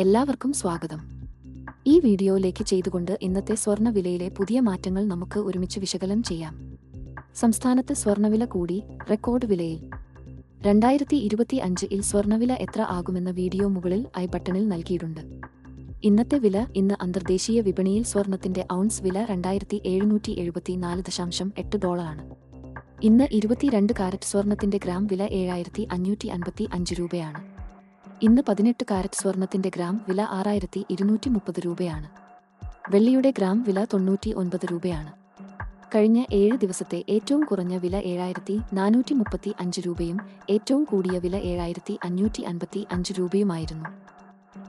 എല്ലാവർക്കും സ്വാഗതം. ഈ വീഡിയോയിലേക്ക് ചെയ്തുകൊണ്ട് ഇന്നത്തെ സ്വർണവിലയിലെ പുതിയ മാറ്റങ്ങൾ നമുക്ക് ഒരുമിച്ച് വിശകലനം ചെയ്യാം. സംസ്ഥാനത്ത് സ്വർണവില കൂടി റെക്കോർഡ് വിലയിൽ. രണ്ടായിരത്തി ഇരുപത്തി അഞ്ചിൽ സ്വർണവില എത്ര ആകുമെന്ന വീഡിയോ മുകളിൽ ഐ ബട്ടണിൽ നൽകിയിട്ടുണ്ട്. ഇന്നത്തെ വില ഇന്ന് അന്തർദേശീയ വിപണിയിൽ സ്വർണത്തിന്റെ ഔൺസ് വില രണ്ടായിരത്തി എഴുന്നൂറ്റി എഴുപത്തി നാല് ദശാംശം എട്ട് ഡോളറാണ്. ഇന്ന് ഇരുപത്തിരണ്ട് കാരറ്റ് സ്വർണത്തിന്റെ ഗ്രാം വില ഏഴായിരത്തി അഞ്ഞൂറ്റി അൻപത്തി അഞ്ച് രൂപയാണ്. ഇന്ന് പതിനെട്ട് കാരറ്റ് സ്വർണത്തിന്റെ ഗ്രാം വില ആറായിരത്തി ഇരുന്നൂറ്റി മുപ്പത് രൂപയാണ്. വെള്ളിയുടെ ഗ്രാം വില തൊണ്ണൂറ്റി ഒൻപത് രൂപയാണ്. കഴിഞ്ഞ ഏഴ് ദിവസത്തെ ഏറ്റവും കുറഞ്ഞ വില ഏഴായിരത്തി നാനൂറ്റി മുപ്പത്തി അഞ്ച് രൂപയും ഏറ്റവും കൂടിയ വില ഏഴായിരത്തി അഞ്ഞൂറ്റി അൻപത്തി അഞ്ച് രൂപയുമായിരുന്നു.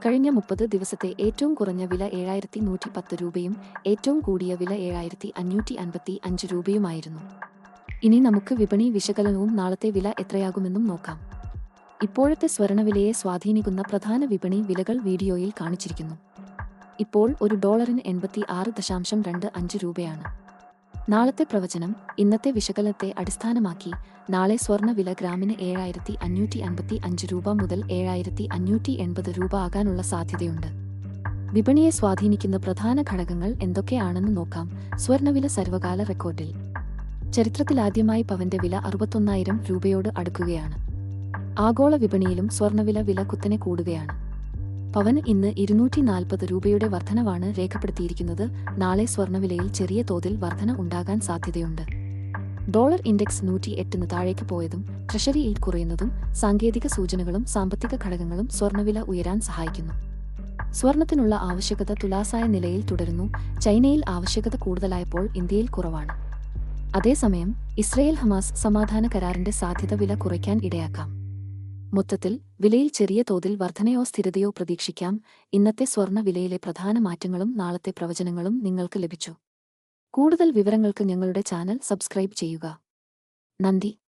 കഴിഞ്ഞ മുപ്പത് ദിവസത്തെ ഏറ്റവും കുറഞ്ഞ വില ഏഴായിരത്തി നൂറ്റി പത്ത് രൂപയും ഏറ്റവും കൂടിയ വില ഏഴായിരത്തി അഞ്ഞൂറ്റി അൻപത്തി അഞ്ച് രൂപയുമായിരുന്നു. ഇനി നമുക്ക് വിപണി വിശകലനവും നാളത്തെ വില എത്രയാകുമെന്നും നോക്കാം. ഇപ്പോഴത്തെ സ്വർണവിലയെ സ്വാധീനിക്കുന്ന പ്രധാന വിപണി വിലകൾ വീഡിയോയിൽ കാണിച്ചിരിക്കുന്നു. ഇപ്പോൾ ഒരു ഡോളറിന് എൺപത്തി ആറ് ദശാംശം രണ്ട് അഞ്ച് രൂപയാണ്. നാളത്തെ പ്രവചനം ഇന്നത്തെ വിശകലനത്തെ അടിസ്ഥാനമാക്കി നാളെ സ്വർണവില ഗ്രാമിന് ഏഴായിരത്തി അഞ്ഞൂറ്റി അൻപത്തി അഞ്ച് രൂപ മുതൽ ഏഴായിരത്തി അഞ്ഞൂറ്റി എൺപത് രൂപ ആകാനുള്ള സാധ്യതയുണ്ട്. വിപണിയെ സ്വാധീനിക്കുന്ന പ്രധാന ഘടകങ്ങൾ എന്തൊക്കെയാണെന്ന് നോക്കാം. സ്വർണവില സർവകാല റെക്കോർഡിൽ. ചരിത്രത്തിലാദ്യമായി പവന്റെ വില അറുപത്തൊന്നായിരം രൂപയോട് അടുക്കുകയാണ്. ആഗോള വിപണിയിലും സ്വർണവില വില കുത്തനെ കൂടുകയാണ്. പവന് ഇന്ന് ഇരുന്നൂറ്റി നാൽപ്പത് രൂപയുടെ വർധനവാണ് രേഖപ്പെടുത്തിയിരിക്കുന്നത്. നാളെ സ്വർണവിലയിൽ ചെറിയ തോതിൽ വർധന ഉണ്ടാകാൻ സാധ്യതയുണ്ട്. ഡോളർ ഇൻഡെക്സ് നൂറ്റി എട്ടിന് താഴേക്ക് പോയതും ട്രഷറി yield കുറയുന്നതും സാങ്കേതിക സൂചനകളും സാമ്പത്തിക ഘടകങ്ങളും സ്വർണവില ഉയരാൻ സഹായിക്കുന്നു. സ്വർണത്തിനുള്ള ആവശ്യകത തുലാസായ നിലയിൽ തുടരുന്നു. ചൈനയിൽ ആവശ്യകത കൂടുതലായപ്പോൾ ഇന്ത്യയിൽ കുറവാണ്. അതേസമയം ഇസ്രയേൽ ഹമാസ് സമാധാന കരാറിന്റെ സാധ്യത വില കുറയ്ക്കാൻ ഇടയാക്കാം. മൊത്തത്തിൽ വിലയിൽ ചെറിയ തോതിൽ വർധനയോ സ്ഥിരതയോ പ്രതീക്ഷിക്കാം. ഇന്നത്തെ സ്വർണ വിലയിലെ പ്രധാന മാറ്റങ്ങളും നാളത്തെ പ്രവചനങ്ങളും നിങ്ങൾക്ക് ലഭിച്ചു. കൂടുതൽ വിവരങ്ങൾക്ക് ഞങ്ങളുടെ ചാനൽ സബ്സ്ക്രൈബ് ചെയ്യുക. നന്ദി.